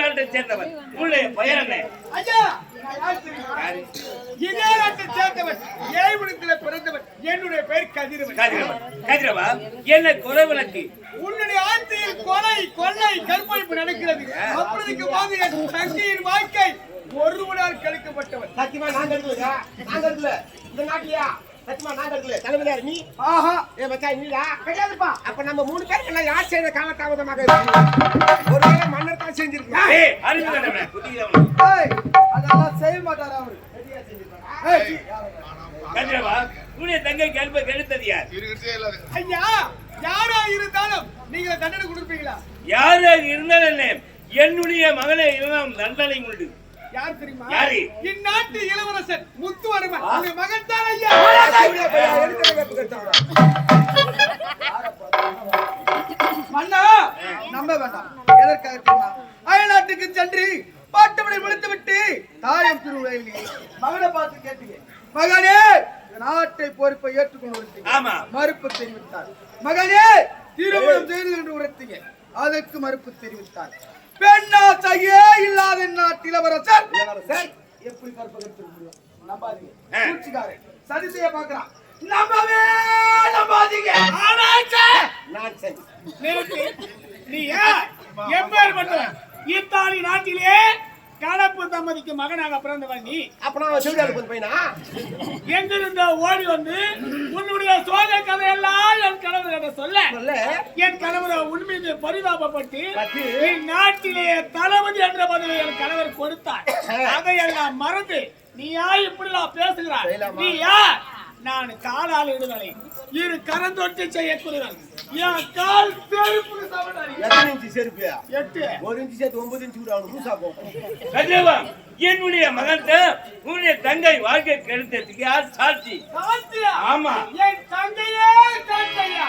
நாட்டை சேர்ந்தவர் உங்களுடைய பெயர் என்ன? ஐயா! நான் யார் தெரியுமா? இதே நாட்டை சேர்ந்தவன். ஏழ்முடத்திலே பிறந்தவன். என்னுடைய பெயர் கதிரவன். கதிரவன். கதிரவா? என்ன குறைவிலக்கு உன்னுடைய ஆட்சியில் கொலை கொள்ளை கற்பழிப்பு நடக்கிறது. அப்பொழுதுக்கு தங்கையின் வாழ்க்கை ஒருவனால் கழிக்கப்பட்டவன். சத்தியமா நாங்க இருக்கலையா நாங்க இருக்கல இந்த நாட்டியா சத்தியமா நாங்க இருக்கல தலைமையார் நீ? ஆஹா. ஏ மச்சான் நீடா. கிடையாதுப்பா அப்ப நம்ம மூணு பேருக்கு எல்லாம் யார் செய்த ஒருவேளை மன்னர் தான் செஞ்சிருக்கலாம். ஏய் அறிவு. ஏய், அதெல்லாம் செய்ய மாட்டாரா அவரு? ஏய், கதிரவா உன்னுடைய தங்கை கல்ப கெடுத்தது யார்? ஐயா யாரா இருந்தாலும் நீங்க தண்டனை கொடுப்பீங்களா? யாராக இருந்தாலும் என்ன? என்னுடைய மகனை எல்லாம் தண்டனை உண்டு. யார் தெரியுமா? இந்நாட்டு இளவரசன் முத்துவர்மன். உங்க மகன் தான் ஐயா. மன்னா நம்ப வேண்டாம். எதற்காக தெரியுமா? அயல்நாட்டுக்கு சென்று பாட்டமனை முடித்து விட்டு தாயம் திருவிழையிலே மகனை பார்த்து கேட்டீங்க. மகனே நாட்டை பொறுப்பை ஏற்றுக்கொண்டு மறுப்பு தெரிவித்தார். மகனே திருமணம் செய்து என்று உரைத்தீங்க அதற்கு மறுப்பு தெரிவித்தார். பெண்ணாசையே இல்லாத நாட்டு இளவரசர்? இளவரசர். எப்படி கற்பகத்தில் முடியும் நம்பாதீங்க. ஆ. சூழ்ச்சிக்காரன் சதி செய்ய பார்க்கறான். நம்பவே நம்பாதீங்க. நீ ஏன்? எப்பேற்பட்டவன் இத்தாலி நாட்டிலே கலப்பு தம்பதிக்கு மகனாக பிறந்தவன் நீ. அப்ப நான் சிவகாலு போய் பையனா? எங்கிருந்த ஓடி வந்து உன்னுடைய சோக கதையெல்லாம் என் கணவர்கிட்ட சொல்ல. சொல்ல. என் கணவர் உண்மையை பரிதாபப்பட்டு பட்டு. இந்நாட்டிலே தளபதி என்ற பதவி என் கணவர் கொடுத்தார். அதையெல்லாம் மறந்து நீ யார் இப்படிலாம் பேசுகிறாய்? நீ யார்? நான் காலால் இடுதலை. இரு கரந்தொட்டு செய்யக்கூடியவன் என் கால் செருப்பு. எத்தனை இன்ச்சு செருப்பு? எட்டு. ஒரு இன்ச்சு சேர்த்து ஒன்பது இன்ச்சு கூட அவனுக்கு பூசா போகும். கதிரவா என்னுடைய மகன் தான் உன்னுடைய தங்கை வாழ்க்கை கெடுத்ததுக்கு யார் சாட்சி? ஆமா. என் தங்கையே தங்கையா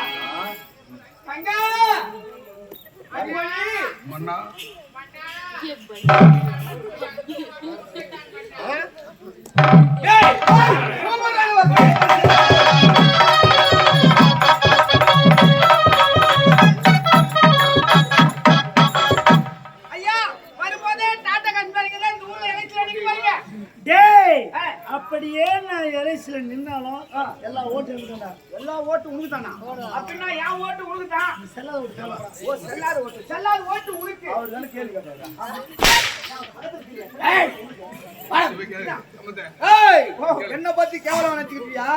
தங்கா! அடிமணி ஏய், ஓட்டு உனக்கு தான் செல்லாத ஓட்டு ஓ செல்லாத ஓட்டு. செல்லாத ஓட்டு உனக்கு அவர் தானே கேள்வி என்ன? பத்தி கேவலம் நினைச்சுக்கிட்டியா?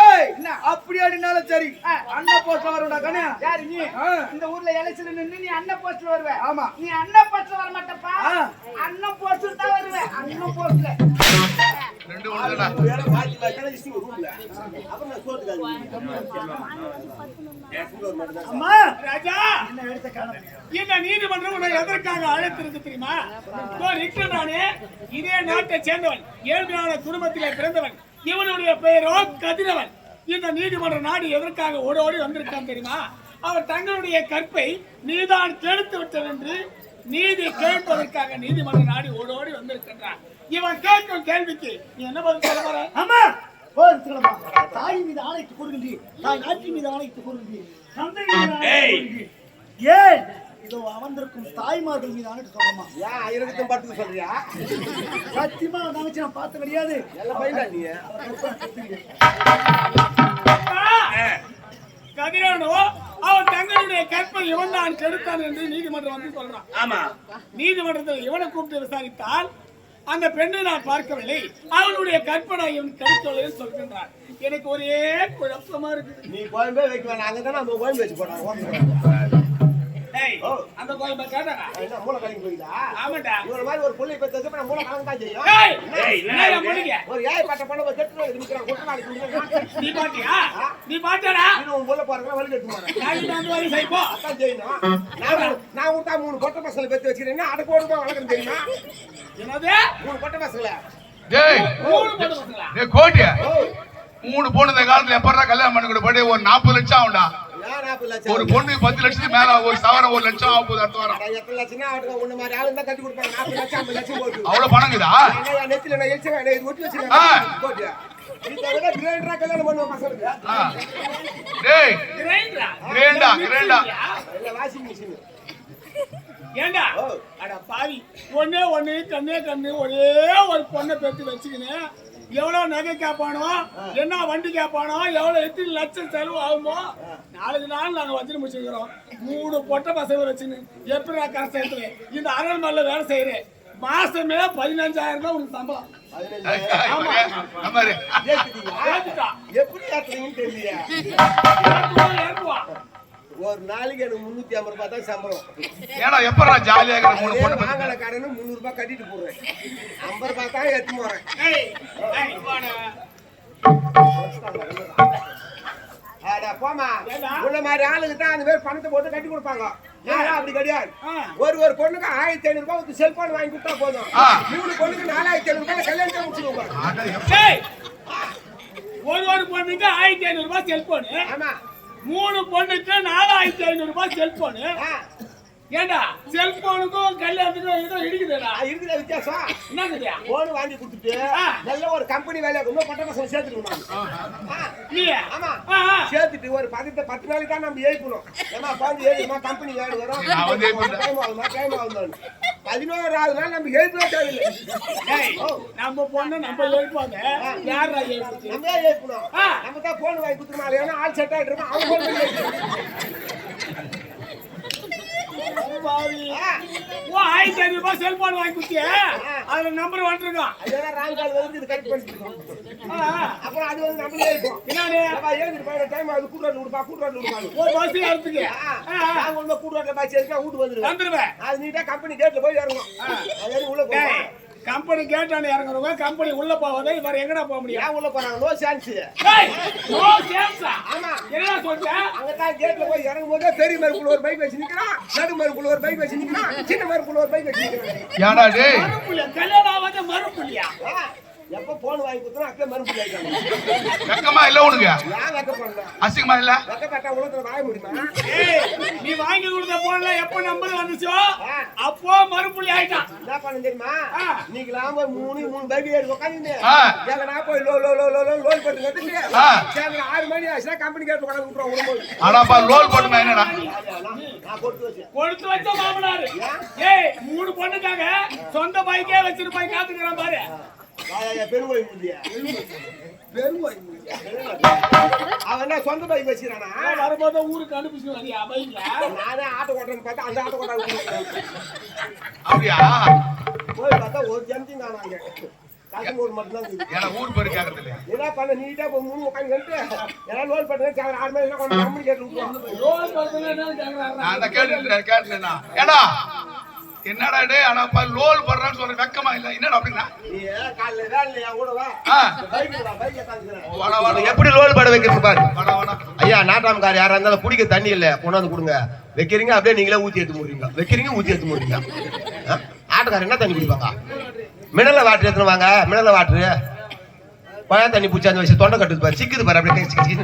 ஏய் என்ன? அப்படி அடினாலும் சரி. அண்ணன் போஸ்ட்ல வருடா கண்ணா. யாரு நீ? இந்த ஊர்ல எலெக்ஷன் நின்னு நீ அண்ணன் போஸ்ட்ல வருவ. ஆமா. நீ அண்ணன் போஸ்ட்ல வர மாட்டப்பா அண்ணன் போஸ்ட்ல தான் வருவ. அண்ணன் போஸ்ட்ல அம்மா! ராஜா! என்ன இந்த நீதிமன்றம் உன்னை எதற்காக அழைத்திருக்கு தெரியுமா? நானே. இதே நாட்டை சேர்ந்தவன் ஏழ்மையான குடும்பத்திலே பிறந்தவன். இவனுடைய பெயரோ கதிரவன். இந்த நீதிமன்ற நாடு எதற்காக ஓடோடி ஓடி வந்திருக்கான் தெரியுமா? அவர் தங்களுடைய கற்பை நீதான் கெடுத்து விட்டது என்று நீதி கேட்பதற்காக நீதிமன்ற நாடி ஓடி ஓடி வந்திருக்கின்றான். இவன் கேட்கும் கேள்விக்கு நீ என்ன பதில் சொல்ல போற? சொல்லம்மா தாய் மீது ஆணைத்து கூறுகின்றீர். தாய் நாட்டின் மீது ஆணைத்து கூறுகின்றீர். தந்தை மீது ஏன் இதோ அமர்ந்திருக்கும் தாய்மார்கள் மீது ஆணைத்து சொல்லமா ஏன் ஆயிரத்தும் சொல்றியா? சத்தியமா நினைச்சு நான் பார்த்த கிடையாது. எல்லாம் பையனா நீ? கதிரவனோ அவன் தங்களுடைய கற்பை இவன் தான் கெடுத்தான் என்று நீதிமன்றம் வந்து சொல்றான். ஆமா. நீதிமன்றத்தில் இவனை கூப்பிட்டு விசாரித்தால் அந்த பெண்ணை நான் பார்க்கவில்லை. அவனுடைய கற்பனை இவன் கெடுத்தவளை சொல்கின்றான். எனக்கு ஒரே குழப்பமா இருக்குது. நீ கோயம்பே வைக்க வேணாம் அங்க தான் நம்ம கோயம்பு வச்சு டேய், அந்த கேட்டாரா என்ன மூளை கலங்கி போயிதா ஆமாண்டா. இவர மாதிரி ஒரு புள்ளை பெற்றது நான் மூளை கலங்க தான் செய்யும்? ஒரு ஏய் பட்ட பண்ண ஒரு கெட்டு குடிக்கிறான் நீ பாத்தியா நீ பாத்தியாடா நீ உன் புள்ள பாருங்க வழி கட்டு செய்ப்போ அதான் செய்யணும். நான் நான் மூணு கொட்டை பசங்களை பெற்று வச்சுக்கிறேன். அடக்கு ஓடுமா வளர்க்கணும் தெரியுமா? என்னது? மூணு கொட்டை பசங்களை. டேய் மூணு போட்டு பசங்களா? டேய் கோட்டியா? மூணு இந்த காலத்துல எப்படா கல்யாணம் பண்ணி கூட போட்டு ஒரு நாற்பது லட்சம் ஆகும்டா. ஒரு பொண்ணு பத்து லட்சத்துக்கு மேல ஒரு சவரம் ஒரு லட்சம் ஆக போகுது அடுத்த வாரம் எத்தனை லட்சம் ஒண்ணு மாதிரி ஆளு தான் கட்டி கொடுப்பாங்க. நாற்பது லட்சம் ஐம்பது லட்சம் போட்டு. அவ்வளவு ஆனா, என் நெத்தில நான் எரிச்ச வேண்டாம் இது ஒட்டி. வச்சிருக்கேன். போட்டு. இதை ஏண்டா? அட பாவி ஒண்ணே ஒண்ணு கண்ணே கண்ணு ஒரே ஒரு பொண்ணை பெற்று வச்சுக்கின்னு. எவ்வளவு நகை கேட்பானோ என்ன வண்டி கேட்பானோ எவ்வளவு எத்தனை லட்சம் செலவு ஆகுமோ நாளைக்கு நாள் நாங்க வச்சுட்டு முடிச்சிருக்கிறோம் மூணு பொட்டை பசங்க வச்சுன்னு எப்படி நான் கரை சேர்த்துறேன் இந்த அரண் மல்ல வேலை செய்யறேன் மாசமே பதினஞ்சாயிரம் தான் உனக்கு சம்பளம். எப்படி ஏத்துறீங்கன்னு ஏத்துவா. ஒரு நாளைக்கு எனக்கு முன்னூத்தி ஐம்பது ரூபாய் தான் சம்பளம். ஏன்னா எப்படா ஜாலியா இருக்கிற மூணு பொண்ணு முந்நூறு ரூபாய் கட்டிட்டு போடுறேன். ஐம்பது ரூபாய் தான் எடுத்து போறேன். போமா? உன்ன மாதிரி ஆளுக்கு தான் அந்த மாதிரி பணத்தை போட்டு கட்டி கொடுப்பாங்க. நான் அப்படி கிடையாது. ஒரு ஒரு பொண்ணுக்கு ஆயிரத்தி ஐநூறு ரூபாய் ஒரு செல்போன் வாங்கி கொடுத்தா போதும். மூணு பொண்ணுக்கு நாலாயிரத்தி ஐநூறு ரூபாய் கல்யாணத்தை முடிச்சுக்கோங்க எப்ப- ஒரு ஒரு பொண்ணுக்கு ஆயிரத்தி ஐநூறு ரூபாய் செல்போனு ஆமா. மூணு பொண்ணுக்கு நாலாயிரத்தி ஐநூறு ரூபாய் செல்போனு ஏண்டா? செல்போனுக்கும் கல்யாணத்துக்கும் ஏதோ இடிக்குதுடா. ஆ, இருக்குதா வித்தியாசம்? என்னங்கய்யா போன் வாங்கி கொடுத்துட்டு. நல்ல ஒரு கம்பெனி வேலையை இன்னும் பட்ட பசங்க சேர்த்துக்கணும் நீ ஆமா. சேர்த்துட்டு ஒரு பதினெட்டு பத்து நாளைக்கு தான் நம்ம ஏய்க்கணும் ஏமா பாஞ்சு ஏழுமா கம்பெனி வேலை வரும். டைம் ஆகுமா டைம் ஆகுது பதினோராவது நாள் நம்ம எழுப்பவே தேவையில்லை. நம்ம பொண்ணு நம்ம எழுப்பாங்க யாரா நம்ம ஆ. நம்ம தான் போன் வாங்கி கொடுத்துருமா ஏன்னா ஆள் செட் ஆகிட்டு இருக்கோம். அவங்க. பாவி. ஓ ஆயிரத்தி ஐநூறு ரூபாய் செல்போன் வாங்கி கொடுத்திய? அதுல நம்பர் வந்துருக்கான் அதெல்லாம் ராங் கால் வந்து இது ஆ, ஆ. அப்புறம் அது வந்து நம்மளே இருக்கும் டைம் ஆகுது. கூட்டுறாட்டு கொடுப்பா கூட்டுறாட்டு கொடுப்பாங்க ஒரு பஸ் ஏறதுக்கு உள்ள கூட்டுறாட்டுல பாய்ச்சி எடுத்தா வீட்டு வந்துருவேன். வந்துருவேன். அது நீட்டா கம்பெனி கேட்ல போய் இறங்கும் அது உள்ள கம்பெனி கேட்டான இறங்குறவங்க கம்பெனி உள்ள போவதை வேற எங்கடா போக முடியும்? ஏன் உள்ள போறாங்க? No chance chance. ஆ? ஆமா. என்னடா சொல்ற? அங்கதான் கேட்ல போய் இறங்கும் போது பெரிய மருக்குள்ள ஒரு பைக் வச்சு நிக்கிறான் நடு மருக்குள்ள ஒரு பைக் வச்சு நிக்கிறான் சின்ன மருக்குள்ள ஒரு பைக் வச்சு நிக்கிறான் ஏன்டா டேய்? மறுப்புள்ளியா கல்யாணம் ஆகாத மறுப்புள்ளியா ஆ, எப்ப போன் வாங்கி கொடுத்தோம் அப்படியே மறுப்பு ஆயிட்டாங்க வெக்கமா இல்ல உனக்கு? நான் வெக்க பண்ணேன் அசிங்கமா இல்ல? வெக்கப்பட்டா உலகத்துல வாய முடியுமா? ஏய், நீ வாங்கி கொடுத்த போன்ல எப்ப நம்பர் வந்துச்சோ. அப்போ மறுப்புள்ளி ஆயிட்டான். என்ன பண்ண தெரியுமா. இன்னைக்கு நாம மூணு மூணு பைக் ஏறி உட்காந்து ஆ. எங்கனா போய் லோ லோ லோ லோ லோ லோல் ஆறு மணி ஆச்சுன்னா கம்பெனி கேட்டு உட்காந்து விட்டுருவோம் விடும்போது ஆனாப்பா லோல் போட்டுனா என்னடா? நான் கொடுத்து வச்சேன். கொடுத்து வச்ச மாமனாரு. ஏய் மூணு பொண்ணுக்காக சொந்த பைக்கே வச்சிட்டு போய் காத்துக்கிறான் பாரு. வாயா, பெருங்கோயில் முடியா முடியா அவன் என்ன சொந்த பைக் வச்சுக்கிறானா வரும்போது ஊருக்கு அனுப்பிச்சு வரியா பைக்ல நானே ஆட்டோ ஓட்டுறேன்னு பார்த்தா அந்த ஆட்டோ ஓட்டாங்க அப்படியா? போய் பார்த்தா ஒரு ஜனத்தையும் காணாங்க ஏன்னா ஊர் பேரு கேக்குறது இல்லையா? என்ன பண்ண நீட்டா போய் மூணு உட்காந்து எல்லாம் லோன் பண்ணுறேன் சார் ஆறு மணி கேட்டு நான் கேட்டுனா ஏடா என்னடா டேய் ஆனாப்பா லோல் போடுறான்னு சொல்ற வெக்கமா இல்ல. என்னடா அப்படின்னா? எப்படி லோல் பட வைக்கிறது பாரு. ஐயா நாட்டாமக்கார் யாரா இருந்தாலும் குடிக்க தண்ணி இல்ல. கொண்டாந்து கொடுங்க. வைக்கிறீங்க அப்படியே நீங்களே ஊத்தி எடுத்து முடியுங்க வைக்கிறீங்க ஊத்தி எடுத்து முடியுங்க ஆட்டக்காரர் என்ன தண்ணி குடிப்பாங்க? மினரல் வாட்டர் எடுத்துன்னு வாங்க? Mineral water. பழ தண்ணி பூச்சாந்து வச்சு தொண்டை கட்டுது பாரு. சிக்குது பாரு அப்படியே சிக்கு